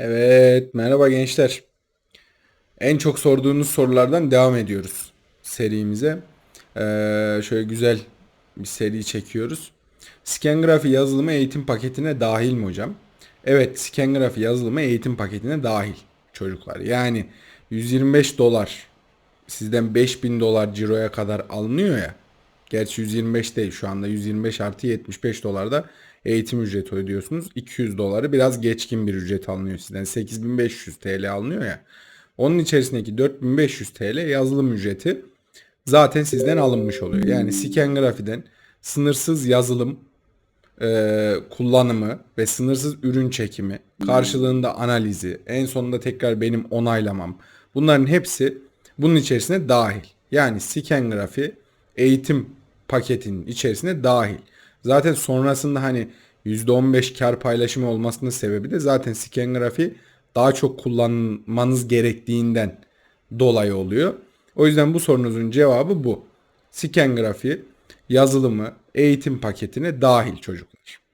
Evet, merhaba gençler. En çok sorduğunuz sorulardan devam ediyoruz serimize. Ee, şöyle güzel bir seri çekiyoruz. Scangraphy yazılımı eğitim paketine dahil mi hocam? Evet, Scangraphy yazılımı eğitim paketine dahil çocuklar. Yani 125 dolar sizden 5000 dolar ciroya kadar alınıyor ya. Gerçi 125 değil şu anda 125 artı 75 dolarda eğitim ücreti ödüyorsunuz. 200 doları biraz geçkin bir ücret alınıyor sizden. 8500 TL alınıyor ya. Onun içerisindeki 4500 TL yazılım ücreti zaten sizden alınmış oluyor. Yani Scangraphy'den sınırsız yazılım e, kullanımı ve sınırsız ürün çekimi, karşılığında analizi, en sonunda tekrar benim onaylamam. Bunların hepsi bunun içerisine dahil. Yani Scangraphy eğitim paketinin içerisine dahil. Zaten sonrasında hani %15 kar paylaşımı olmasının sebebi de zaten Scangraphy daha çok kullanmanız gerektiğinden dolayı oluyor. O yüzden bu sorunuzun cevabı bu. Scangraphy yazılımı eğitim paketine dahil çocuklar.